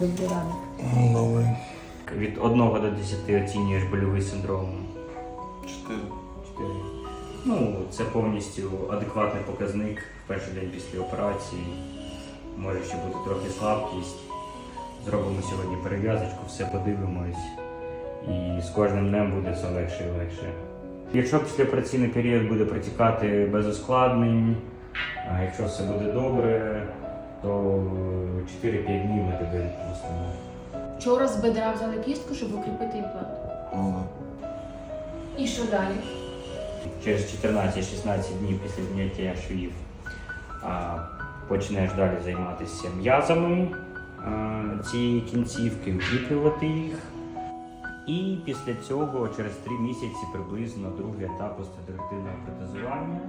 Добрий ранок. Новий. Від 1 до 10 оцінюєш больовий синдром. Чотири. 4. Ну, це повністю адекватний показник в перший день після операції. Може ще бути трохи слабкість. Зробимо сьогодні перев'язочку, все подивимось. І з кожним днем буде все легше і легше. Якщо післяопераційний період буде протікати без ускладнень, а якщо все буде добре, то 4-5 днів ми тебе. Вчора з бедра взяли кістку, щоб укріпити імплант. Ну, І що далі? Через 14-16 днів після зняття швів а, почнеш далі займатися м'язами а, цієї кінцівки, укріплювати їх. І після цього через 3 місяці приблизно другий етап остеоперативного протезування.